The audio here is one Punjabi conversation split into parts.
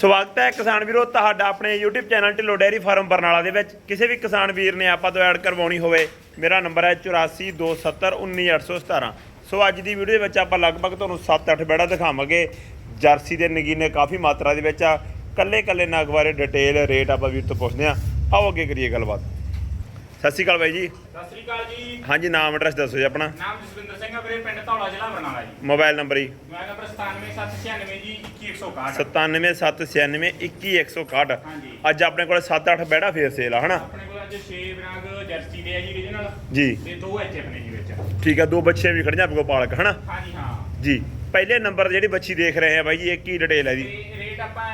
ਸਵਾਗਤ ਹੈ ਕਿਸਾਨ ਵੀਰੋ, ਤੁਹਾਡਾ ਆਪਣੇ YouTube channel Dhillon dairy farm Barnala ਦੇ ਵਿੱਚ। ਕਿਸੇ ਵੀ ਕਿਸਾਨ ਵੀਰ ਨੇ ਆਪਾਂ ਤੋਂ ਐਡ ਕਰਵਾਉਣੀ ਹੋਵੇ, ਮੇਰਾ ਨੰਬਰ ਹੈ 8427191817 ਸੋ ਅੱਜ ਦੀ ਵੀਡੀਓ ਦੇ ਵਿੱਚ ਆਪਾਂ ਲਗਭਗ ਤੁਹਾਨੂੰ 7-8 ਬੈੜਾ ਦਿਖਾਵਾਂਗੇ। ਜਰਸੀ ਦੇ ਨਗੀਨੇ ਕਾਫੀ ਮਾਤਰਾ ਦੇ ਵਿੱਚ ਆ। ਕੱਲੇ ਕੱਲੇ ਨਗ ਬਾਰੇ ਡਿਟੇਲ ਰੇਟ ਆਪਾਂ ਵੀਰ ਤੋਂ ਪੁੱਛਦੇ ਆ ਆਓ ਅੱਗੇ ਕਰੀਏ ਗੱਲਬਾਤ। ਸਤਿ ਸ਼੍ਰੀ ਅਕਾਲ ਬਾਈ ਜੀ। ਸਤਿ ਸ੍ਰੀ ਅਕਾਲ ਜੀ। ਹਾਂਜੀ ਨਾਮ ਐਡਰੈਸ ਦੱਸੋ ਜੀ ਆਪਣਾ। ਨਾਮ ਜਸਵਿੰਦਰ ਸਿੰਘ ਆ ਵੀਰੇ ਪਿੰਡ ਧੌਲਾ ਜ਼ਿਲ੍ਹਾ ਬਰਨਾਲਾ ਜੀ। ਮੋਬਾਈਲ ਨੰਬਰ ਜੀ। ਮੋਬਾਈਲ ਨੰਬਰ 97796 ਜੀ 21161 977961 ਹਾਂਜੀ। ਅੱਜ ਆਪਣੇ ਕੋਲ 7-8 ਬੈੜਾ ਫੇਰ ਸੇਲ ਆ ਹਨਾ? ਆਪਣੇ ਕੋਲ ਅੱਜ 6 ਬਰਾਗ ਜਰਸੀ ਦੇ ਆ ਜੀ ਰੀਜਨਲ ਜੀ। ਤੇ ਦੋ ਐਚਐਫ ਨੇ ਜੀ ਵਿੱਚ। ਠੀਕ ਆ ਦੋ ਬੱਚੇ ਵੀ ਖੜੀਆਂ ਆਪਣੇ ਕੋਲ ਪਾਲਕ ਹਨਾ? ਹਾਂਜੀ ਹਾਂ। ਜੀ। ਪਹਿਲੇ ਨੰਬਰ ਜਿਹੜੀ ਬੱਚੀ ਦੇਖ ਰਹੇ ਆ ਬਾਈ ਜੀ ਇਹ ਕੀ ਡਿਟੇਲ ਹੈ ਜੀ? ਰੇਟ ਆਪਾਂ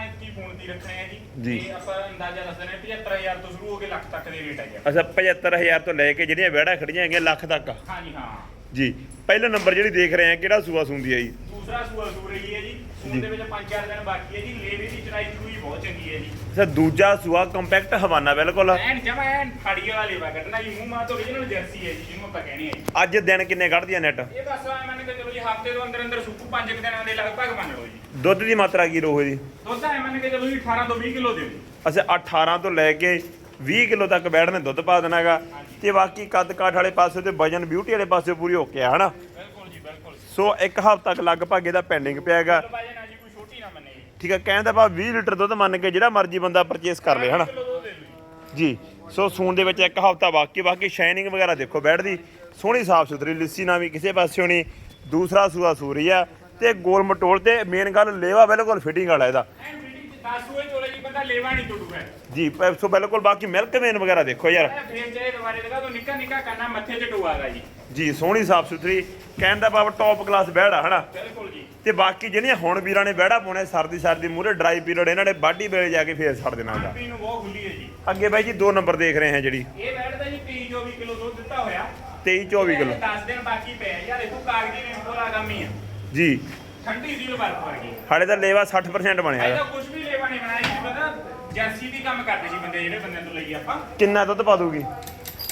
ਕੀ ਫੋਨ ਦੀ ਰੱਖਣੇ ਆ ਜੀ? ਜੀ। ਤੇ ਆਪਾਂ ਅੰਦਾਜ਼ਾ ਦੱਸ ਦਿੰਦੇ ਹਾਂ 75000 ਤੋਂ ਸ਼ੁਰੂ ਹੋ ਕੇ ਲੱਖ ਤੱਕ ਦੇ ਰੇਟ ਹੈ ਜੀ ਅੱਛਾ 75000 ਤੋਂ ਲੈ ਕੇ ਜਿਹੜੀਆਂ ਬੈੜਾ ਖੜੀਆਂ ਹੈਗੀਆਂ ਲੱਖ ਤੱਕ। ਹਾਂਜੀ ਹਾਂ। ਜੀ ਪਹਿਲਾ ਨੰਬਰ ਜਿਹੜੀ ਦੇਖ ਰਹੇ ਆ ਕਿਹੜਾ ਸੂਆ ਸੁੰਦੀ ਹੈ ਜੀ? ਦੂਸਰਾ ਸੂਆ ਸੂ ਰਹੀ ਹੈ ਜੀ। ਸੂਨ ਦੇ ਵਿੱਚ 5-4 ਦਿਨ ਬਾਕੀ ਹੈ ਜੀ ਲੇਵੇ ਦੀ ਚੜਾਈ ਚੜੂਈ ਬਹੁਤ ਚੰਗੀ ਹੈ ਜੀ। ਅੱਛਾ ਦੂਜਾ ਸੂਆ ਕੰਪੈਕਟ ਹਵਾਨਾ ਬਿਲਕੁਲ। ਐਨ ਜਮਾ ਐਨ ਫਾੜੀ ਵਾਲਾ ਲੇਵਾ ਕੱਢਣਾ ਜੀ ਮੂੰਹ ਮਾਂ ਤੋਂ ਰੀਜਨਲ ਜਰਸੀ ਹੈ ਜੀ ਜਿਹਨੂੰ ਆਪਾਂ ਕਹਿੰਦੇ ਆ ਜੀ। ਅੱਜ ਦਿਨ ਕਿੰਨੇ ਕੱਢਦੀ ਆ ਨੈਟ ਇਹ ਬਸ ਐ ਮੰਨ ਕੇ ਚਲੋ ਜੀ ਹਫ਼ਤੇ ਤੋਂ ਅੰਦਰ ਅੰਦਰ ਸੁੱਕੂ 5 ਦਿਨਾਂ ਦੇ ਲਗਭਗ ਮੰਨ ਲਓ ਜੀ। ਦੁੱਧ ਦੀ ਮਾਤਰਾ ਕੀ ਰਹੂ ਜੀ ਦੁੱਧ ਐ ਮੰਨ ਕੇ ਚਲੋ ਜੀ 18 ਤੋਂ 20 ਕਿਲੋ ਦਿਓ ਜੀ। ਅੱਛਾ 18 ਤੋਂ ਲੈ ਕੇ 20 ਕਿਲੋ ਤੱਕ ਬੈੜ ਨੇ ਦੁੱਧ ਪਾ ਦੇਣਾਗਾ ਤੇ ਬਾਕੀ ਕੱਦ ਕਾਠ ਵਾਲੇ ਪਾਸੇ ਤੇ ਵਜਨ ਬਿਊਟੀ ਵਾਲੇ ਪਾਸੇ ਪੂਰੀ ਓਕੇ ਆ ਹਨਾ? ਬਿਲਕੁਲ ਜੀ ਬਿਲਕੁਲ। ਸੋ ਇੱਕ ਹਫ਼ਤਾ ਤੱਕ ਲਗਭਗ ਇਹਦਾ ਪੈਂਡਿੰਗ ਪਿਆ ਹੈਗਾ ਜੀ ਕੋਈ ਛੋਟੀ ਨਾ ਮੰਨੇ ਜੀ ਠੀਕ ਹੈ ਕਹਿਣ ਦਾ ਭਾਵ 20 ਲੀਟਰ ਦੁੱਧ ਮੰਨ ਕੇ ਜਿਹੜਾ ਮਰਜ਼ੀ ਬੰਦਾ ਪਰਚੇਸ ਕਰ ਲੇ ਹਨਾ? ਜੀ। ਸੋ ਸੂਣ ਦੇ ਵਿੱਚ ਇੱਕ ਹਫ਼ਤਾ ਬਾਕੀ ਬਾਕੀ ਸ਼ਾਈਨਿੰਗ ਵਗੈਰਾ ਦੇਖੋ ਬੈਡ ਦੀ ਸੋਹਣੀ ਸਾਫ਼ ਸੁਥਰੀ ਲਿੱਸੀ ਨਾ ਵੀ ਕਿਸੇ ਪਾਸਿਓਂ ਨਹੀਂ ਦੂਸਰਾ ਸੂਆ ਸੂਰੀ ਆ ਤੇ ਗੋਲ ਮਟੋਲ ਤੇ ਮੇਨ ਗੱਲ ਲੇਵਾ ਬਿਲਕੁਲ ਫਿਟਿੰਗ ਵਾਲਾ ਇਹਦਾ। ਐ ਮੀਟਿੰਗ ਚ 10 ਹੋਏ ਚੋਲੇ ਜੀ ਸੋ ਬਿਲਕੁਲ ਬਾਕੀ ਮਿਲਕ ਮੇਨ ਵਗੈਰਾ ਦੇਖੋ ਯਾਰ। ਜੀ। ਸੋਹਣੀ ਸਾਫ਼ ਸੁਥਰੀ ਕਹਿਣ ਦਾ ਭਾਵ ਟੌਪ ਕਲਾਸ ਬੈੜ ਆ ਹਨਾ? ਬਿਲਕੁਲ। ਤੇ ਬਾਕੀ ਜਿਹੜੀਆਂ ਹੁਣ ਵੀਰਾਂ ਨੇ ਬੈੜਾ ਪਾਉਣੇ ਸਰਦੀ ਸਰਦੀ ਮੂਰੇ ਡਰਾਈ ਪੀਰੀਅਡ ਇਹਨਾਂ ਨੇ ਬਾਡੀ ਵੇਲੇ ਜਾ ਕੇ ਫੇਰ ਛੱਡ ਦੇਣਾ ਹੈਗਾ ਪੀ ਨੂੰ ਬਹੁਤ ਖੁੱਲੀ ਹੈ ਜੀ। ਅੱਗੇ ਬਾਈ ਜੀ ਦੋ ਨੰਬਰ ਦੇਖ ਰਹੇ ਹਾਂ ਜਿਹੜੀ। ਇਹ ਬੈਠਦਾ ਜੀ 23 24 ਕਿਲੋ ਦੁੱਧ ਦਿੱਤਾ ਹੋਇਆ। 23 24 ਕਿਲੋ। 10 ਦਿਨ ਬਾਕੀ ਪਏ ਆ ਯਾਰ ਦੇਖੋ ਕਾਗਜ਼ੀ ਨੇ ਪੂਰਾ ਕੰਮ ਹੀ ਆ। ਜੀ। ਠੰਡੀ ਸੀਲ ਬਰਫ ਵਰਗੀ ਹਾਲੇ ਤਾਂ ਲੇਵਾ 60% ਬਣਿਆ ਇਹਦਾ ਹੈਗਾ ਕੁਝ ਵੀ ਲੇਵਾ ਨਹੀਂ ਬਣਾਇਆ ਜੀ ਬੰਦਾ ਜੈਸੀ ਦੀ ਕੰਮ ਕਰਦੇ ਸੀ ਬੰਦੇ ਜਿਹੜੇ ਬੰਦੇ ਤੋਂ ਲਈ ਆਪਾਂ। ਕਿੰਨਾ ਦੁੱਧ ਪਾ ਦੂਗੀ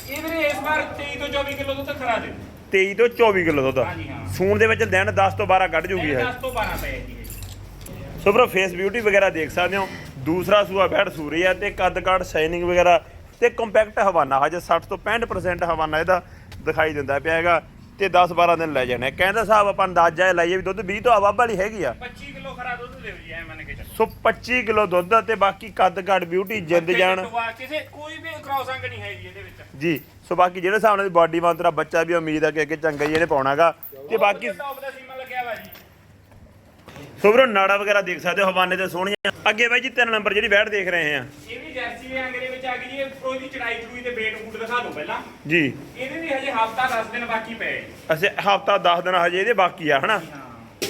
ਇਹ ਵੀਰੇ ਇਸ ਵਾਰ 23 ਤੋਂ 24 ਕਿਲੋ ਦੁੱਧ ਖਰਾ ਦੇ 23 ਤੋਂ 24 ਕਿਲੋ ਦੁੱਧ ਹਾਂਜੀ, ਹਾਂ। ਸੂਣ ਦੇ ਵਿੱਚ ਦਿਨ 10 ਤੋਂ 12 ਕੱਢ ਜੂਗੀ ਇਹ ਹੈ 10 ਤੋਂ 12 ਪਏ ਜੀ ਇਹ। ਸੋ ਫੇਸ ਬਿਊਟੀ ਵਗੈਰਾ ਦੇਖ ਸਕਦੇ ਹੋ ਦੂਸਰਾ ਸੂਆ ਬੈੜ ਸੂਰੀ ਆ ਤੇ ਕੱਦ ਕਾਠ ਸ਼ਾਈਨਿੰਗ ਵਗੈਰਾ ਤੇ ਕੰਪੈਕਟ ਹਵਾਨਾ ਹਜੇ 60 ਤੋਂ 65% ਹਵਾਨਾ ਇਹਦਾ ਦਿਖਾਈ ਦਿੰਦਾ ਪਿਆ ਹੈਗਾ ਤੇ 10 12 ਦਿਨ ਲੈ ਜਾਣੇ। ਕਹਿੰਦਾ ਸਾਹਿਬ ਆਪਾਂ ਅੰਦਾਜ਼ਾ ਇਹ ਲਾਈਏ ਵੀ ਦੁੱਧ 20 ਤੋਂ ਆਵਾਬ ਵਾਲੀ ਹੈਗੀ ਆ। 25 ਕਿਲੋ ਖਰਾ ਦੁੱਧ ਦਿਓ ਜੀ ਐ ਮੰਨ ਕੇ ਚੱਲ। ਸੋ 25 ਕਿਲੋ ਦੁੱਧ ਤੇ ਬਾਕੀ ਕੱਦ ਕਾਠ ਬਿਊਟੀ ਜਿੰਦ ਜਾਨ ਕਿਸੇ ਕੋਈ ਵੀ ਕ੍ਰਾਸਿੰਗ ਨਹੀਂ ਹੈ ਜੀ ਇਹਦੇ ਵਿੱਚ। ਜੀ ਸੋ ਬਾਕੀ ਜਿਹੜੇ ਹਿਸਾਬ ਨਾਲ ਬਾਡੀ ਮਾਤਰਾ ਬੱਚਾ ਵੀ ਉਮੀਦ ਆ ਕਿ ਅੱਗੇ ਚੰਗਾ ਹੀ ਇਹਨੇ ਪਾਉਣਾਗਾ। ਤੇ ਬਾਕੀ ਟੌਪ ਦਾ ਜੀ ਸੋ ਵੀਰੋ ਨਾੜਾ ਵਗੈਰਾ ਦੇਖ ਸਕਦੇ ਹੋ ਹਵਾਨੇ ਤੇ ਸੋਹਣੀਆਂ। ਅੱਗੇ ਬਾਈ ਜੀ ਤਿੰਨ ਨੰਬਰ ਜਿਹੜੀ ਬੈਠ ਦੇਖ ਰਹੇ ਆ ਇਹ ਵੀ ਜਰਸੀ ਦੇ ਅੰਗਰੇ ਵਿੱਚ ਆ ਗਈ ਜੀ ਇਹ ਉਹਦੀ ਚੜਾਈ ਚੜੂਈ ਤੇ ਵੇਟ ਬੂਟ ਦਿਖਾ ਦਿਓ ਪਹਿਲਾਂ। ਜੀ। ਇਹਦੇ ਵੀ ਹਜੇ ਹਫਤਾ 10 ਦਿਨ ਬਾਕੀ ਪਏ ਅਸੀਂ ਹਫਤਾ 10 ਦਿਨ ਹਜੇ ਇਹਦੇ ਬਾਕੀ ਆ ਹਨਾ?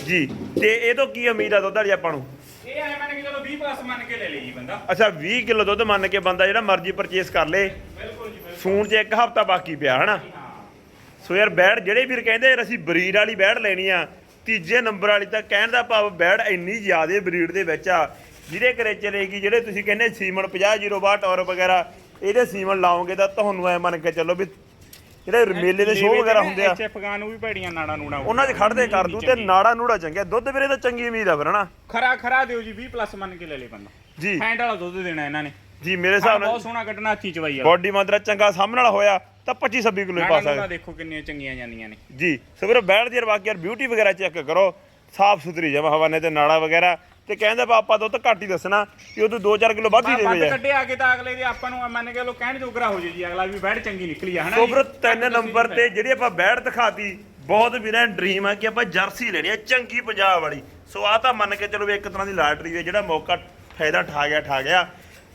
ਜੀ ਤੇ ਇਹ ਤੋਂ ਕੀ ਉਮੀਦ ਆ ਦੁੱਧ ਵਾਲੀ ਆਪਾਂ ਨੂੰ? ਇਹ ਐ ਮੰਨ ਕੇ ਚਲੋ 20 ਪਲੱਸ ਮੰਨ ਕੇ ਲੈ ਲਈ ਜੀ ਬੰਦਾ। ਅੱਛਾ 20 ਕਿਲੋ ਦੁੱਧ ਮੰਨ ਕੇ ਬੰਦਾ ਜਿਹੜਾ ਮਰਜ਼ੀ ਪਰਚੇਸ ਕਰ ਲੇ। ਬਿਲਕੁਲ ਜੀ ਸੂਣ 'ਚ ਇੱਕ ਹਫਤਾ ਬਾਕੀ ਪਿਆ ਹਨਾ? ਸੋ ਯਾਰ ਬੈੜ ਜਿਹੜੇ ਵੀਰ ਕਹਿੰਦੇ ਅਸੀਂ ਬਰੀਡ ਵਾਲੀ ਬੈੜ ਲੈਣੀ ਆ ਤੀਜੇ ਨੰਬਰ ਵਾਲੀ ਤਾਂ ਕਹਿਣ ਦਾ ਭਾਵ ਬੈੜ ਇੰਨੀ ਜ਼ਿਆਦੇ ਬਰੀਡ ਦੇ ਵਿੱਚ ਆ ਜਿਹਦੇ ਘਰੇ ਚਲੇਗੀ ਜਿਹੜੇ ਤੁਸੀਂ ਕਹਿੰਦੇ ਸੀਮਨ 50 ਟੌਰ ਵਗੈਰਾ ਇਹਦੇ ਸੀਮਨ ਲਾਓਗੇ ਤਾਂ ਤੁਹਾਨੂੰ ਐ ਮੰਨ ਕੇ ਚੱਲੋ ਵੀ ਜਿਹੜੇ ਮੇਲੇ ਦੇ ਸ਼ੋਅ ਵਗੈਰਾ ਹੁੰਦੇ ਆ। ਐਚ ਅਫਗਾਨ ਨੂੰ ਵੀ ਭੈੜੀਆਂ ਨਾੜਾ ਨੂੜਾ ਉਹਨਾਂ 'ਚ ਖੜਦੇ ਕਰ ਦੂ ਤੇ ਨਾੜਾ ਨੂੜਾ ਚੰਗਿਆ ਦੁੱਧ ਵੀਰੇ ਤਾਂ ਚੰਗੀ ਉਮੀਦ ਆ ਫਿਰ ਹਨਾ? ਖਰਾ ਖਰਾ ਦਿਓ ਜੀ 20 ਪਲੱਸ ਮੰਨ ਕੇ ਲੈ ਲੈ ਬੰਦਾ। ਜੀ। ਹੈਂਡ ਵਾਲਾ ਦੁੱਧ ਦੇਣਾ ਇਹਨਾਂ ਨੇ। ਜੀ ਮੇਰੇ ਹਿਸਾਬ ਨਾਲ ਬਹੁਤ ਸੋਹਣਾ ਕੱਢਣਾ ਹੱਥੀ ਚਵਾਈ ਵਾਲਾ ਬਾਡੀ ਮਾਤਰਾ ਚੰਗਾ ਸਾਹਮਣੇ ਵਾਲਾ ਹੋਇਆ। ਤਾਂ 25 26 ਕਿਲੋ ਹੀ ਪਾ ਨਾੜਾ ਨੂੜਾ ਸਕਦੇ। ਦੇਖੋ ਕਿੰਨੀਆਂ ਚੰਗੀਆਂ ਜਾਂਦੀਆਂ ਨੇ। ਜੀ ਸੋ ਵੀਰੇ ਬੈਠ ਯਾਰ ਬਾਕੀ ਯਾਰ ਬਿਊਟੀ ਵਗੈਰਾ ਚੈੱਕ ਕਰੋ ਸਾਫ਼ ਸੁਥਰੀ ਜਮਾ ਹਵਾਨੇ ਤੇ ਨਾੜਾ ਵਗੈਰਾ। ਤੇ ਕਹਿੰਦੇ ਪਾ ਆਪਾਂ ਦੁੱਧ ਘੱਟ ਹੀ ਦੱਸਣਾ ਕਿ ਉਹ ਤੋਂ 2-4 ਕਿਲੋ ਵੱਧ ਹੀ ਦੇਵੇ ਕੱਢੇ ਆ। ਕੇ ਤਾਂ ਅਗਲੇ ਦੇ ਆਪਾਂ ਨੂੰ ਮੰਨ ਕੇ ਲੋ ਕਹਿਣ ਜੋਗਰਾ ਹੋ ਜੇ ਜੀ ਅਗਲਾ ਵੀ ਬੈੜ ਚੰਗੀ ਨਿਕਲੀ ਆ ਹਨਾ ਸੋ ਜੀ? ਵੀਰੇ ਤਿੰਨ ਨੰਬਰ ਤੇ ਜਿਹੜੀ ਆਪਾਂ ਬੈਠ ਦਿਖਾਤੀ ਬਹੁਤ ਵੀਰਾਂ ਡ੍ਰੀਮ ਆ ਕਿ ਆਪਾਂ ਜਰਸੀ ਲੈਣੀ ਆ ਚੰਗੀ ਪੰਜਾਬ ਵਾਲੀ। ਸੋ ਆ ਤਾਂ ਮੰਨ ਕੇ ਚਲੋ ਵੀ ਇੱਕ ਤਰ੍ਹਾਂ ਦੀ ਲਾਟਰੀ ਹੈ ਜਿਹੜਾ ਮੌਕਾ ਫਾਇਦਾ ਠਾ ਗਿਆ ਠਾ ਗਿਆ।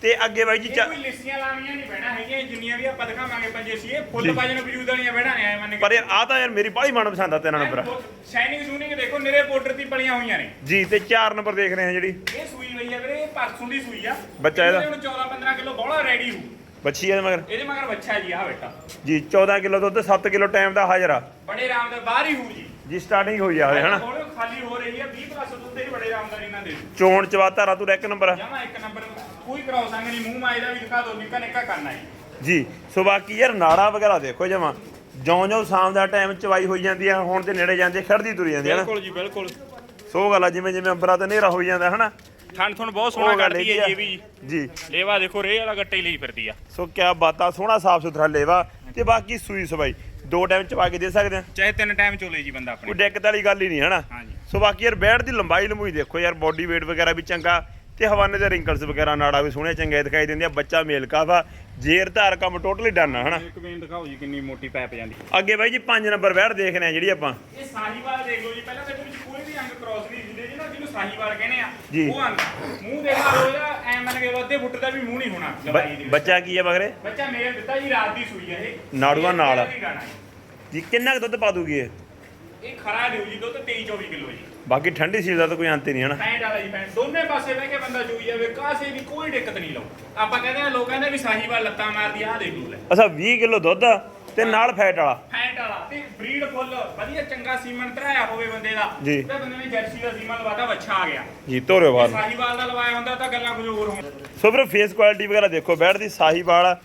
ਤੇ ਅੱਗੇ ਬਾਈ ਜੀ ਇਹ ਕੋਈ ਲਿਸੀਆਂ ਲਾਵੀਆਂ ਨਹੀਂ ਬਹਿਣਾ ਹੈਗੀਆਂ ਜਿੰਨੀਆਂ ਵੀ ਆਪਾਂ ਦਿਖਾਵਾਂਗੇ ਪੰਜੇ ਸੀ। ਇਹ ਫੁੱਲ ਵਜਨ ਵਜੂਦ ਵਾਲੀਆਂ ਬਹਿਣਾ ਨੇ ਐ ਮੰਨ ਕੇ ਪਰ ਯਾਰ ਆ ਤਾਂ ਯਾਰ ਮੇਰੀ ਬਾਹਲੀ ਮਨ ਪਸੰਦ ਆ ਤਿੰਨ ਨੰਬਰ ਸ਼ਾਈਨਿੰਗ ਸ਼ੂਨਿੰਗ ਦੇਖੋ ਨਿਰੇ ਪਾਊਡਰ ਦੀ ਪਲੀਆਂ ਹੋਈਆਂ ਨੇ। ਜੀ ਤੇ 4 ਨੰਬਰ ਦੇਖ ਰਹੇ ਹਾਂ ਜਿਹੜੀ। ਇਹ ਸੂਈ ਹੋਈ ਆ ਵੀਰੇ ਇਹ ਪਰਸੋਂ ਦੀ ਸੂਈ ਆ। ਬੱਚਾ ਇਹਦਾ? ਹੁਣ 14 15 ਕਿਲੋ ਬੋਲਾ ਰੈਡੀ ਹੋ ਬੱਚੀ ਆ ਮਗਰ। ਇਹਦੇ ਮਗਰ ਬੱਚਾ ਜੀ ਆ ਬੇਟਾ। ਜੀ 14 ਕਿਲੋ ਦੁੱਧ 7 ਕਿਲੋ ਟਾਈਮ ਦਾ ਹਾਜ਼ਰ। ਆ ਬੜੇ ਆਰਾਮ ਦਾ ਬਾਹਰ ਹੀ ਹੋ ਜੀ। ਜੀ ਸਟਾਰਟਿੰਗ ਹੋਈ ਆ ਹਨਾ? ਖਾਲੀ ਹੋ ਰਹੀ ਆ 20 ਪਲੱਸ ਦੁੱਧ ਦੇ ਬੜੇ ਆਰਾਮਦਾਰੀ ਨਾਲ ਦੇ। ਚੋਣ ਚਵਾ ਧਾਰਾ ਤੂੰ ਇੱਕ ਨੰਬਰ ਆ। ਜਮਾ ਇੱਕ ਨੰਬਰ। ਕੋਈ ਕਰਾਉ ਸੰਗ ਨਹੀਂ ਮੂੰਹ ਮਾਇਦਾ ਵੀ ਦਿਖਾ ਦੋ ਨਿੱਕਾ ਨਿੱਕਾ ਕਰਨਾ ਹੈ। ਜੀ ਸੋ ਬਾਕੀ ਯਾਰ ਨਾੜਾ ਵਗੈਰਾ ਦੇਖੋ ਜਮਾ। ਜਿਉਂ ਜਿਉਂ ਸ਼ਾਮ ਦਾ ਟਾਈਮ ਚਵਾਈ ਹੋਈ ਜਾਂਦੀ ਆ ਹੁਣ ਤੇ ਨੇੜੇ ਜਾਂਦੇ ਖੜਦੀ ਤੁਰੀ ਜਾਂਦੀ ਹੈ ਨਾ। ਬਿਲਕੁਲ ਜੀ ਬਿਲਕੁਲ। ਸੋ ਗੱਲ ਆ ਜਿਵੇਂ ਜਿਵੇਂ ਅੰਬਰਾਂ ਤੇ ਹਨੇਰਾ ਹੋਈ ਜਾਂਦਾ ਹਨਾ? ਥਣ ਥਣ ਬਹੁਤ ਸੋਹਣਾ ਹੈਗੀ ਹੈ। ਜੀ ਵੀ ਜੀ। ਲੇਵਾ ਦੇਖੋ ਰੇ ਵਾਲਾ ਗੱਟੇ ਲਈ ਫਿਰਦੀ ਆ। ਸੋ ਕਿਆ ਬਾਤਾਂ ਸੋਹਣਾ ਸਾਫ਼ ਸੁਥਰਾ ਲੇਵਾ ਤੇ ਬਾਕੀ ਸੂਈ ਸਵਾਈ। ਦੋ ਟਾਈਮ ਚਵਾ ਕੇ ਦੇ ਸਕਦੇ ਆ। ਚਾਹੇ ਤਿੰਨ ਟਾਈਮ ਚੋਲੇ ਜੀ ਬੰਦਾ ਕੋਈ ਆਪਣੇ। ਦਿੱਕਤ ਵਾਲੀ ਗੱਲ ਹੀ ਨਹੀਂ ਹਨਾ? ਸੋ ਬਾਕੀ ਯਾਰ ਬੈੜ ਦੀ ਲੰਬਾਈ ਲੰਬੂਈ ਦੇਖੋ ਯਾਰ ਬੋਡੀ weight ਵਗੈਰਾ ਵੀ ਚੰਗਾ। ਤੇ ਹਵਾਨੇ ਦੇ ਰਿੰਕਲਸ ਵਗੈਰਾ ਨਾੜਾ ਵੀ ਸੋਹਣੇ ਚੰਗੇ ਦਿਖਾਈ ਦਿੰਦੇ ਆ ਬੱਚਾ ਮੇਲ ਕਾਵਾ ਜੇਰ ਧਾਰ ਕੰਮ ਟੋਟਲੀ ਡਨ ਆ ਹਨਾ? ਇੱਕ ਵੇਨ ਦਿਖਾਓ ਜੀ ਕਿੰਨੀ ਮੋਟੀ ਪੈਪ ਜਾਂਦੀ। ਅੱਗੇ ਬਾਈ ਜੀ 5 ਨੰਬਰ ਬੈੜ ਦੇਖਨੇ ਆ ਜਿਹੜੀ ਆਪਾਂ। ਇਹ ਸਾਹੀਵਾਲ ਦੇਖ ਲਓ ਜੀ ਪਹਿਲਾਂ ਤਾਂ ਇਹਦੇ ਵਿੱਚ ਕੋਈ ਵੀ ਅੰਗ ਕ੍ਰਾਸ ਨਹੀਂ ਹੁੰਦੇ ਜੀ ਨਾ ਜਿਹਨੂੰ ਸਾਹੀਵਾਲ ਕਹਿੰਦੇ ਆ। ਜੀ। ਉਹ ਅੰਗ ਮੂੰਹ ਦੇਖ ਲਓ ਇਹਦਾ ਐ ਮੰਨ ਕੇ ਅੱਧੇ ਫੁੱਟ ਦਾ ਵੀ ਮੂੰਹ ਨਹੀਂ ਹੋਣਾ ਬ- ਲੰਬਾਈ ਦੇ ਵਿੱਚ। ਬੱਚਾ ਕੀ ਆ ਮਗਰੇ ਬੱਚਾ ਮੇਲ ਦਿੱਤਾ ਜੀ ਰਾਤ ਦੀ ਸੂਈ ਹੈ ਇਹ। ਨਾੜੂਆਂ ਨਾਲ। ਇਹ ਗਾਣਾ ਜੀ। ਜੀ ਕਿੰਨਾ ਕੁ ਦੁੱਧ ਪਾ ਦੂਗੀ ਇਹ? ਇਹ ਖਰਾ ਦਿਓ ਜੀ ਦੁੱਧ 23 24 ਕਿਲੋ ਜੀ। ਬਾਕੀ ਠੰਡੀ ਸੀਲ ਦਾ ਤਾਂ ਕੋਈ ਅੰਤ ਹੀ ਨਹੀਂ ਹਨਾ। ਫੈਂਟ ਵਾਲਾ ਜੀ ਫੈਂਟ ਦੋਨੇ ਪਾਸੇ ਬਹਿ ਕੇ ਬੰਦਾ ਚੂਈ ਜਾਵੇ ਕਾਸੇ ਵੀ ਕੋਈ ਦਿੱਕਤ ਨਹੀਂ ਲਓ ਆਪਾਂ ਕਹਿੰਦੇ ਆ ਲੋਕ ਕਹਿੰਦੇ ਵੀ ਸਾਹੀਵਾਲ ਲੱਤਾਂ ਮਾਰਦੀ ਆ ਲਓ ਲੈ। ਅੱਛਾ 20 ਕਿਲੋ ਦੁੱਧ ਤੇ ਨਾਲ ਫੈਟ ਵਾਲਾ। ਫੈਂਟ ਵਾਲਾ ਤੇ ਬਰੀਡ ਫੁੱਲ ਵਧੀਆ ਚੰਗਾ ਸੀਮਨ ਧਰਾਇਆ ਹੋਵੇ ਬੰਦੇ ਦਾ। ਜੀ। ਤੇ ਬੰਦੇ ਨੇ ਜਰਸੀ ਦਾ ਸੀਮਨ ਲਵਾਤਾ ਵੱਛਾ ਆ ਗਿਆ। ਜੀ ਤੋਰਿਓ ਬਾਹਰ ਨੂੰ। ਸਾਹੀਵਾਲ ਦਾ ਲਵਾਇਆ ਹੁੰਦਾ ਤਾਂ ਗੱਲਾਂ ਕੁਝ ਹੋਰ ਹੋਣ। ਸੋ ਵੀਰੋ ਫੇਸ ਕੁਆਲਿਟੀ ਵਗੈਰਾ ਦੇਖੋ ਬੈੜ ਦੀ ਸਾਹੀਵਾਲ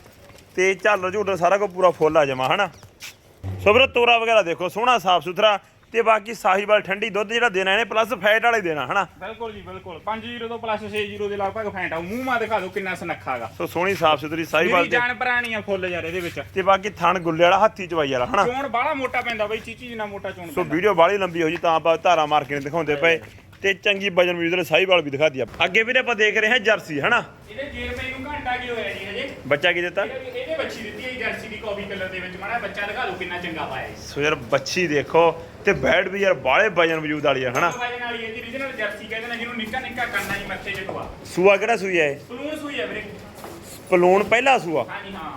ਤੇ ਝਾਲਰ ਝੂਟਰ ਸਾਰਾ ਕੁਝ ਪੂਰਾ ਫੁੱਲ ਆ ਜਾਵਾ ਹਨਾ? ਸੋ ਵੀਰੋ ਤੋਰਾ ਵਗੈਰਾ ਦੇਖੋ ਸੋਹਣਾ ਸਾਫ਼ ਸੁਥਰਾ ਤੇ ਬਾਕੀ ਸਾਹੀਵਾਲ ਠੰਡੀ ਦੁੱਧ ਜਿਹੜਾ ਦੇਣਾ ਇਹਨੇ ਪਲੱਸ ਫੈਟ ਵਾਲਾ ਦੇਣਾ ਹਨਾ? ਬਿਲਕੁਲ ਜੀ ਬਿਲਕੁਲ। 5-0 ਤੋਂ ਪਲੱਸ 6-0 ਦੇ ਲਗਭਗ ਫੈਂਟ ਆ। ਮੂੰਹ ਮਾ ਦਿਖਾ ਦਿਓ ਕਿੰਨਾ ਸੁਨੱਖਾਗਾ ਸੋ ਸੋਹਣੀ ਸਾਫ਼ ਸੁਥਰੀ ਸਾਹੀਵਾਲ ਤੇ ਜਾਨ ਪ੍ਰਾਣੀ ਆ ਫੁੱਲ ਯਾਰ ਇਹਦੇ ਵਿੱਚ। ਤੇ ਬਾਕੀ ਥਣ ਗੁੱਲੇ ਵਾਲਾ ਹੱਥੀ ਚਵਾਈ ਵਾਲਾ ਹਨਾ? ਚੋਣ ਬਾਹਲਾ ਮੋਟਾ ਪੈਂਦਾ ਬਈ ਚੀਚੀ ਜਿੰਨਾ ਮੋਟਾ ਚੋਣ ਸੋ ਵੀਡੀਓ ਬਾਹਲੀ ਲੰਬੀ ਹੋ ਜੀ ਤਾਂ ਆਪਾਂ ਧਾਰਾ ਮਾਰ ਕੇ ਦਿਖਾਉਂਦੇ ਪਏ। ਤੇ ਚੰਗੀ ਵਜਨ ਵੀ ਉਧਰ ਸਾਹੀਵਾਲ ਵੀ ਦਿਖਾ ਦਿਆ ਅੱਗੇ ਵੀਰੇ ਆਪਾਂ ਦੇਖ ਰਹੇ ਹਾਂ ਜਰਸੀ ਹਨਾ? ਇਹਦੇ ਜੇਰ ਪਈ ਨੂੰ ਘੰਟਾ ਕੀ ਹੋਇਆ ਜੀ ਬੱਚਾ ਕੀ ਦਿੱਤਾ? ਇਹਦੇ ਬੱਚੀ ਦਿੱਤੀ ਹੈ ਜਰਸੀ ਦੀ ਕਾਫੀ ਕਲਰ ਦੇ ਵਿੱਚ। ਮਾੜਾ ਬੱਚਾ ਦਿਖਾ ਦਿਓ ਕਿੰਨਾ ਚੰਗਾ ਪਾਇਆ ਸੋ ਯਾਰ ਬੱਚੀ ਦੇਖੋ ਤੇ ਬੈਡ ਵੀ ਯਾਰ ਬਾਹਲੇ ਵਜਨ ਵਜੂਦ ਵਾਲੀ ਆ ਹਨਾ? ਵਜਨ ਵਾਲੀ ਇਹਦੀ ਰੀਜਨਲ ਜਰਸੀ ਕਹਿੰਦੇ ਨੇ ਜਿਹਨੂੰ ਨਿੱਕਾ ਨਿੱਕਾ ਕਰਨਾ ਜੀ ਮੱਥੇ ਜਟਵਾ ਸੂਆ ਕਿਹੜਾ ਸੂਈ ਹੈ ਇਹ? ਸਲੂਨ ਸੂਈ ਹੈ ਵੀਰੇ। ਪਲੂਣ ਪਹਿਲਾ ਸੂਆ? ਹਾਂਜੀ ਹਾਂ।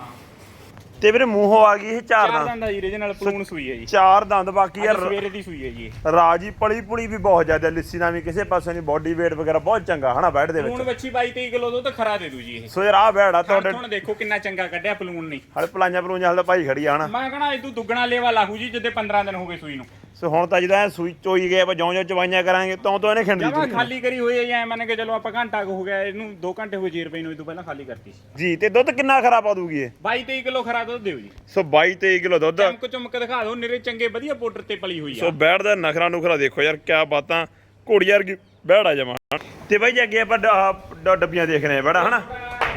ਤੇ ਵੀਰੇ ਮੂੰਹੋਂ ਆ ਗਈ ਇਹ ਚਾਰ ਚਾਰ ਦੰਦ। ਦੰਦ ਆ ਜੀ ਰੀਜਨਲ ਪਲੂਨ ਸੂਈ ਹੈ ਜੀ। ਚਾਰ ਦੰਦ ਬਾਕੀ ਯਾਰ ਸਵੇਰੇ ਦੀ ਸੂਈ ਹੈ ਜੀ। ਰਾਜੀ ਪਲੀ ਪੁਲੀ ਵੀ ਬਹੁਤ ਜ਼ਿਆਦਾ ਲਿੱਸੀ ਨਾ ਵੀ ਕਿਸੇ ਪਾਸੇ ਨਹੀਂ ਬੋਡੀ weight ਵਗੈਰਾ ਬਹੁਤ ਚੰਗਾ ਹਨਾ ਬੈਡ ਦੇ ਪਲੂਨ ਵਿੱਚ ਬੱਚੀ 22 23 ਕਿਲੋ ਦੁੱਧ ਖਰਾ ਦੇ ਦੂ ਜੀ ਇਹ। ਸੋ ਯਾਰ ਆ ਬੈੜ ਤੁਹਾਡੇ ਹੁਣ ਦੇਖੋ ਕਿੰਨਾ ਚੰਗਾ ਕੱਢਿਆ ਪਲੂਨ ਨੇ। ਹਲੇ ਪਲਾਈਆਂ ਪਲੂਈਆਂ ਹਲੇ ਤਾਂ ਭਾਈ ਖੜੀ ਆ ਹਨਾ। ਮੈਂ ਕਹਣਾ ਇਹ ਤੂੰ ਦੁੱਗਣਾ ਲੇਵਾ ਲਾਹੂ ਜੀ ਜਿੱਦੇ 15 ਦਿਨ ਹੋ ਗਏ ਸੂਈ ਨੂੰ। ਸੋ ਹੁਣ ਤਾਂ ਐ ਸੂਈ ਚੋਈ ਗਏ ਆਪਾਂ ਜਿਉਂ ਜਿਉਂ ਚਵਾਈਆਂ ਕਰਾਂਗੇ ਤਾਂ ਤੋਂ ਇਹਨੇ ਖਿੰਡ ਜਮਾ ਦੀ ਖਾਲੀ ਕਰੀ ਹੋਈ ਹੈ ਜੀ ਐ ਮੰਨ ਕੇ ਚਲੋ ਆਪਾਂ ਘੰਟਾ ਕੁ ਹੋ ਗਿਆ ਇਹਨੂੰ 2 ਘੰਟੇ ਹੋਏ ਜੇਰ ਪਈ ਨੂੰ ਇਹ ਤੋਂ ਪਹਿਲਾਂ ਖਾਲੀ ਕਰਤੀ। ਸੀ ਜੀ ਤੇ ਦੁੱਧ ਕਿੰਨਾ ਖਰਾ ਪਾ ਦੂਗੀ ਇਹ? 22 23 ਕਿਲੋ ਖਰਾ ਦੁੱਧ ਦਿਓ ਜੀ। ਸੋ 22 23 ਕਿਲੋ ਦੁੱਧ। ਚਮਕ ਚਮਕ ਦਿਖਾ ਦਿਓ ਨਿਰੇ ਚੰਗੇ ਵਧੀਆ ਪਾਊਡਰ ਤੇ ਪਲੀ ਹੋਈ ਸੋ ਆ ਬੈੜ ਦਾ ਨਖਰਾ ਨੁਖਰਾ ਦੇਖੋ ਯਾਰ ਕਿਆ ਬਾਤਾਂ। ਘੋੜੀ ਵਰਗੀ ਬੈੜ ਆ ਜਮਾ। ਤੇ ਬਾਈ ਜੀ ਅੱਗੇ ਆਪਾਂ ਡ- ਆਹ ਡ- ਡੱਬੀਆਂ ਦੇਖ ਰਹੇ ਬੜਾ ਹਨਾ?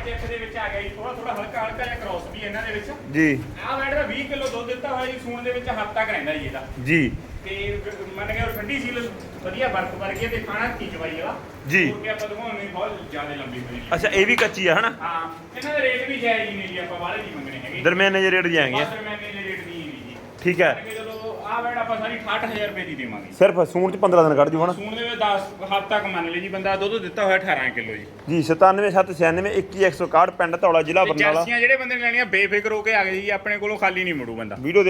ਚੈੱਕ ਦੇ ਵਿੱਚ ਆ ਗਿਆ ਜੀ ਥੋੜਾ ਥੋੜਾ ਹਲਕਾ ਹਲਕਾ ਜਿਹਾ ਕ੍ਰਾਸ ਵੀ ਇਹਨਾਂ ਦੇ ਵਿੱਚ ਜੀ। ਆਹ ਮੈਡ ਦਾ 20 ਕਿਲੋ ਦੁੱਧ ਦਿੱਤਾ ਹੋਇਆ ਜੀ ਸੂਣ ਦੇ ਵਿੱਚ ਹਫਤਾ ਕ ਰਹਿੰਦਾ ਜੀ ਇਹਦਾ। ਜੀ। ਤੇ ਮੰਨ ਉਹ ਠੰਡੀ ਸੀਲ ਵਧੀਆ ਬਰਫ ਵਰਗੀ ਤੇ ਖਾਣਾ ਕੀ ਚਵਾਈ ਵਾਲਾ ਜੀ। ਕੀ ਆਪਾਂ ਦਿਖਾਉਣੇ ਬਹੁਤ ਜ਼ਿਆਦਾ ਲੰਬੀ ਹੋਈ ਅੱਛਾ ਇਹ ਵੀ ਕੱਚੀ ਆ ਹਨਾ? ਹਾਂ ਇਹਨਾਂ ਦੇ ਰੇਟ ਵੀ ਜਾਇਜ਼ ਹੀ ਨੇ ਜੀ ਆਪਾਂ ਵਾਲੇ ਨਹੀਂ ਮੰਗਣੇ ਹੈਗੇ। ਦਰਮਿਆਨੇ ਜਿਹੇ ਰੇਟ ਜਾਏਗੇ ਬਸ ਮੈਂ ਦੇ ਰੇਟ ਨਹੀਂ ਜੀ। ਠੀਕ ਹੈ। ਮੰਨ ਕੇ ਚਲੋ ਆਹ ਮੈਡ ਆਪਾਂ ਸਾਰੀ 68000 ਰੁਪਏ ਦੀ ਦੇਵਾਂਗੇ। ਸਿਰਫ ਸੂਣ ਚ 15 ਦਿਨ ਕੱਢ ਜੂ ਹਨਾ? ਸੂਣ ਦੇ ਵਿੱਚ 10 ਹਫ਼ਤਾ ਤੱਕ ਮੰਨ ਲਈ ਜੀ ਬੰਦਾ ਦੁੱਧ ਦਿੱਤਾ ਹੋਇਆ 18 ਕਿਲੋ ਜੀ। ਜੀ 97796 21161 ਪਿੰਡ ਧੌਲਾ ਜ਼ਿਲ੍ਹਾ ਬਰਨਾਲਾ। ਜਰਸੀਆਂ ਜਿਹੜੇ ਬੰਦੇ ਨੇ ਲੈਣੀਆਂ ਬੇਫਿਕਰ ਹੋ ਕੇ ਆ ਗਏ ਜੀ ਆਪਣੇ ਕੋਲੋਂ ਖਾਲੀ ਨਹੀਂ ਮੁੜੂ ਬੰਦਾ। ਵੀਡੀਓ ਦੇਖ